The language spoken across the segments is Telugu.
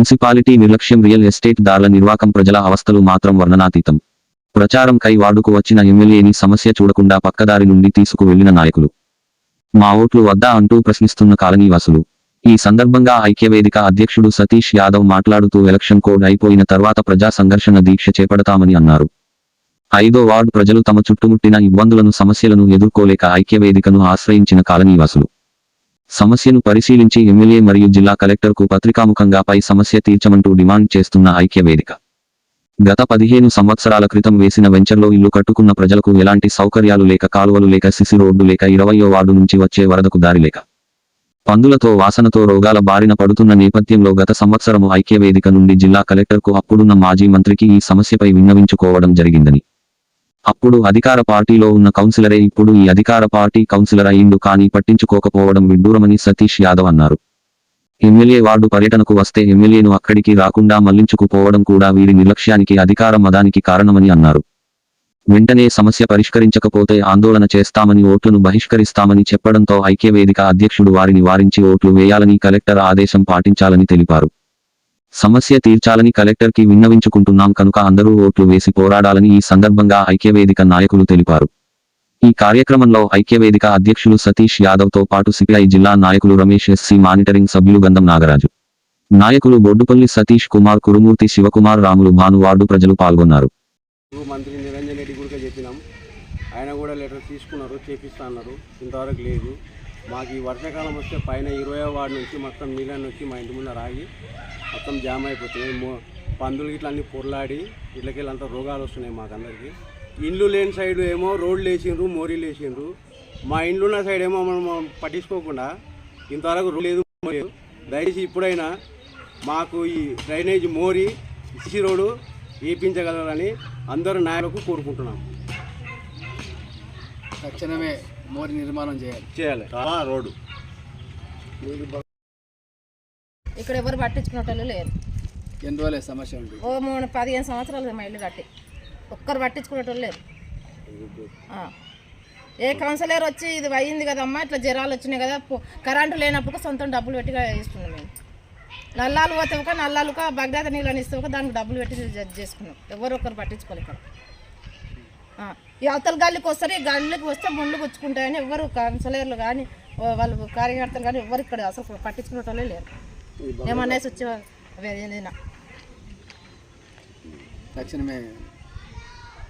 మున్సిపాలిటీ నిర్లక్ష్యం రియల్ ఎస్టేట్ దారుల నిర్వాకం ప్రజల అవస్థలు మాత్రం వర్ణనాతీతం. ప్రచారం కై వార్డుకు వచ్చిన ఎమ్మెల్యేని సమస్య చూడకుండా పక్కదారి నుండి తీసుకు వెళ్ళిన నాయకులు. మా ఓట్లు వద్దా అంటూ ప్రశ్నిస్తున్న కాలనీవాసులు. ఈ సందర్భంగా ఐక్యవేదిక అధ్యక్షుడు సతీష్ యాదవ్ మాట్లాడుతూ ఎలక్షన్ కోడ్ అయిపోయిన తర్వాత ప్రజా సంఘర్షణ దీక్ష చేపడతామని అన్నారు. ఐదో వార్డు ప్రజలు తమ చుట్టుముట్టిన ఇబ్బందులను సమస్యలను ఎదుర్కోలేక ఐక్యవేదికను ఆశ్రయించిన కాలనీవాసులు. సమస్యను పరిశీలించి ఎమ్మెల్యే మరియు జిల్లా కలెక్టర్కు పత్రికాముఖంగా పై సమస్య తీర్చమంటూ డిమాండ్ చేస్తున్న ఐక్యవేదిక. గత పదిహేను సంవత్సరాల క్రితం వేసిన వెంచర్లో ఇల్లు కట్టుకున్న ప్రజలకు ఎలాంటి సౌకర్యాలు లేక కాలువలు లేక సిసి రోడ్డు లేక ఇరవయో వార్డు నుంచి వచ్చే వరదకు దారి లేక. పందులతో వాసనతో రోగాల బారిన పడుతున్న నేపథ్యంలో గత సంవత్సరము ఐక్యవేదిక నుండి జిల్లా కలెక్టర్కు అప్పుడున్న మాజీ మంత్రికి ఈ సమస్యపై విన్నవించుకోవడం జరిగిందని. అప్పుడు అధికార పార్టీలో ఉన్న కౌన్సిలరే ఇప్పుడు ఈ అధికార పార్టీ కౌన్సిలర్ అయిండు కానీ పట్టించుకోకపోవడం విడ్డూరమని సతీష్ యాదవ్ అన్నారు. ఎమ్మెల్యే వార్డు పర్యటనకు వస్తే ఎమ్మెల్యేను అక్కడికి రాకుండా మళ్ళించుకుపోవడం కూడా వీరి నిర్లక్ష్యానికి అధికార మదానికి కారణమని అన్నారు. వెంటనే సమస్య పరిష్కరించకపోతే ఆందోళన చేస్తామని ఓట్లను బహిష్కరిస్తామని చెప్పడంతో ఐక్యవేదిక అధ్యక్షుడు వారిని వారించి ఓట్లు వేయాలని కలెక్టర్ ఆదేశం పాటించాలని తెలిపారు. సమస్య తీర్చాలని కలెక్టర్కి విన్నవించుకుంటున్నాం కనుక అందరూ ఓట్లు వేసి పోరాడాలని ఈ సందర్భంగా ఐక్యవేదిక నాయకులు తెలిపారు. ఈ కార్యక్రమంలో ఐక్యవేదిక అధ్యక్షులు సతీష్ యాదవ్తో పాటు సిపిఐ జిల్లా నాయకులు రమేష్ ఎస్సీ మానిటరింగ్ సభ్యులు గంధం నాగరాజు. నాయకులు బొడ్డుపల్లి సతీష్ కుమార్ కురుమూర్తి శివకుమార్ రాములు భాను వార్డు ప్రజలు పాల్గొన్నారు. మంత్రి నిరంజన్ రెడ్డి కూడా చెప్పినాం. ఆయన కూడా లెటర్ తీసుకున్నారు చేపిస్తా అన్నారు. ఇంతవరకు లేదు. మాకు ఈ వర్షాకాలం వస్తే పైన ఇరవై వార్డు నుంచి మొత్తం నీళ్ళని వచ్చి మా ఇంటి ముందర రాగి మొత్తం జామ్ అయిపోతున్నాయి. మో పందులు ఇట్లా అన్ని పొర్లాడి ఇట్లకెళ్ళి అంతా రోగాలు వస్తున్నాయి మాకు అందరికీ ఇండ్లు లేని సైడ్ ఏమో రోడ్లు వేసిండ్రు మోరీలు వేసిండ్రు. మా ఇండ్లు ఉన్న సైడ్ ఏమో మనం పట్టించుకోకుండా ఇంతవరకు రోడ్ లేదు దయచేసి ఇప్పుడైనా మాకు ఈ డ్రైనేజ్ మోరీ సిసి రోడ్డు వేయించగలరని అందరూ నాయకులకు కోరుకుంటున్నాం తక్షణమే మోరి నిర్మాణం చేయాలి. చేయాలి. రోడ్డు. ఇక్కడ ఎవరు పట్టించుకునేటోళ్ళు లేరు. ఎన్ని రోజులే సమస్య ఉంది? ఓ మూడు పదిహేను సంవత్సరాలు మా ఇల్లు కట్టి. ఒక్కరు పట్టించుకునేటోళ్ళు లేరు. ఆ. ఏ కౌన్సిలర్ వచ్చి ఇది అయ్యింది కదమ్మా ఇట్లా జ్వరాలు వచ్చినాయి కదా కరెంటు లేనప్పుడు సొంతం డబ్బులు పెట్టి ఇస్తున్నాం మేము. నల్లాలు పోతే ఒక నల్లాలుక భగ్రత నీళ్ళని ఇస్తే ఒక దానికి డబ్బులు పెట్టి జడ్జ్ చేసుకున్నాం. ఎవరు ఒకరు ఇక్కడ. ఆ. ఈ అవతల గాలికి వస్తారు ఈ గాలికి వస్తే ముళ్ళు గుచ్చుకుంటాయని ఎవరు కౌన్సిలర్లు కానీ వాళ్ళు కార్యకర్తలు కానీ ఎవరు ఇక్కడ అసలు పట్టించుకునేటోళ్ళే లేరు. ఏమనేసి వచ్చి తక్షణమే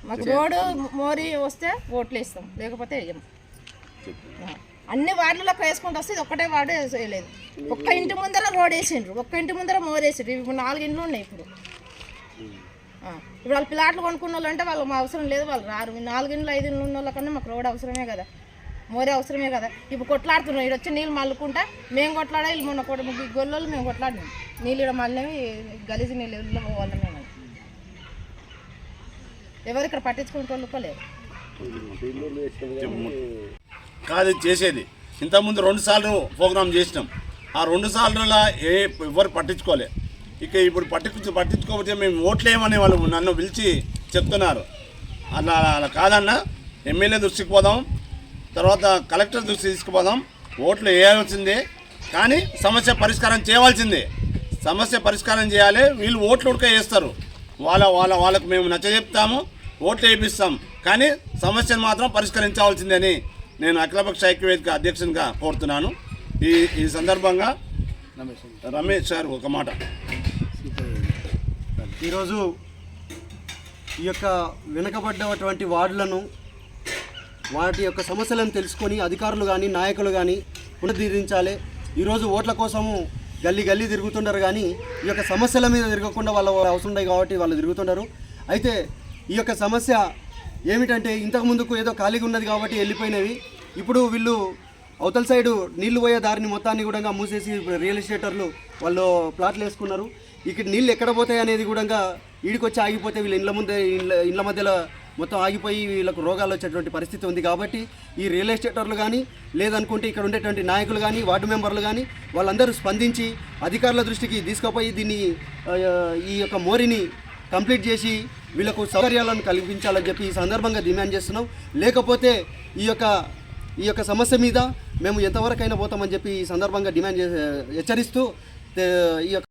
మాకు రోడ్డు మోరీ వస్తే ఓట్లు వేస్తాం లేకపోతే వేయము. అన్ని వార్డులకు వేసుకుంటూ వస్తే ఇది ఒక్కటే వార్డు వేయలేదు. ఒక్క ఇంటి ముందర రోడ్ వేసిండ్రు ఒక్క ఇంటి ముందర మోర్ వేసిండ్రు ఇప్పుడు నాలుగు ఇండ్లు ఉన్నాయి ఇప్పుడు. ఇప్పుడు వాళ్ళు ప్లాట్లు కొనుక్కున్న వాళ్ళు అంటే వాళ్ళకి అవసరం లేదు వాళ్ళు రారు. ఈ నాలుగు ఐదు ఇండ్లు ఉన్న వాళ్ళకన్నా మాకు రోడ్ అవసరమే కదా. మోరే అవసరమే కదా. ఇప్పుడు కొట్లాడుతున్నాం ఇక్కడ వచ్చి నీళ్ళు మల్లుకుంటా మేము కొట్లాడా వీళ్ళు మొన్న కొట్ట ముగ్గురు గొల్లలు మేము కొట్లాడినాం. నీళ్ళు ఇక్కడ మళ్ళీ గలీజు నీళ్ళు ఇళ్ళలో పోవాలి మేము. ఎవరు ఇక్కడ పట్టించుకుంటూ వాళ్ళు కాదు చేసేది. ఇంతకుముందు రెండు సార్లు ప్రోగ్రామ్ చేసినాం. ఆ రెండు సార్లు ఏ ఎవరు పట్టించుకోలే. ఇక ఇప్పుడు పట్టించు పట్టించుకోకపోతే మేము ఓట్లేయమని వాళ్ళు నన్ను పిలిచి చెప్తున్నారు. అలా అలా కాదన్న ఎమ్మెల్యే దృష్టికి పోదాం తర్వాత కలెక్టర్ దృష్టికి తీసుకుపోదాం ఓట్లు వేయాల్సిందే కానీ సమస్య పరిష్కారం చేయవలసిందే. సమస్య పరిష్కారం చేయాలి వీళ్ళు ఓట్లు ఉడక వేస్తారు. వాళ్ళ వాళ్ళ వాళ్ళకు మేము నచ్చజెప్తాము ఓట్లు వేయిస్తాం కానీ సమస్యను మాత్రం పరిష్కరించవలసిందని నేను అఖిలపక్ష ఐక్యవేదిక అధ్యక్షునిగా కోరుతున్నాను. ఈ ఈ సందర్భంగా రమేష్. రమేష్ సార్ ఒక మాట. ఈరోజు ఈ యొక్క వెనుకబడ్డటువంటి వార్డులను వాటి యొక్క సమస్యలను తెలుసుకొని అధికారులు కానీ నాయకులు కానీ పునరుద్ధరించాలి. ఈరోజు ఓట్ల కోసము గల్లీ గల్లీ తిరుగుతుంటారు కానీ ఈ యొక్క సమస్యల మీద తిరగకుండా వాళ్ళ అవసరం ఉన్నాయి కాబట్టి వాళ్ళు తిరుగుతుంటారు అయితే ఈ యొక్క సమస్య ఏమిటంటే ఇంతకు ముందుకు ఏదో ఖాళీగా ఉన్నది కాబట్టి వెళ్ళిపోయినవి. ఇప్పుడు వీళ్ళు అవతల సైడు నీళ్ళు పోయే దారిని మొత్తాన్ని కూడా మూసేసి రియల్ ఎస్టేటర్లు వాళ్ళు ప్లాట్లు వేసుకున్నారు. ఇక్కడ నీళ్ళు ఎక్కడ పోతాయి అనేది కూడా ఈడికొచ్చి ఆగిపోతే వీళ్ళ ఇండ్ల ముందే ఇండ్ల ఇండ్ల మధ్యలో మొత్తం ఆగిపోయి వీళ్ళకు రోగాలు వచ్చేటువంటి పరిస్థితి ఉంది కాబట్టి ఈ రియల్ ఎస్టేటర్లు కానీ లేదనుకుంటే ఇక్కడ ఉండేటువంటి నాయకులు కానీ వార్డు మెంబర్లు కానీ వాళ్ళందరూ స్పందించి అధికారుల దృష్టికి తీసుకుపోయి దీన్ని ఈ యొక్క మోరిని కంప్లీట్ చేసి వీళ్ళకు సౌకర్యాలను కల్పించాలని చెప్పి ఈ సందర్భంగా డిమాండ్ చేస్తున్నాం. లేకపోతే ఈ యొక్క ఈ యొక్క సమస్య మీద మేము ఎంతవరకైనా పోతామని చెప్పి ఈ సందర్భంగా డిమాండ్ చేసే హెచ్చరిస్తూ ఈ యొక్క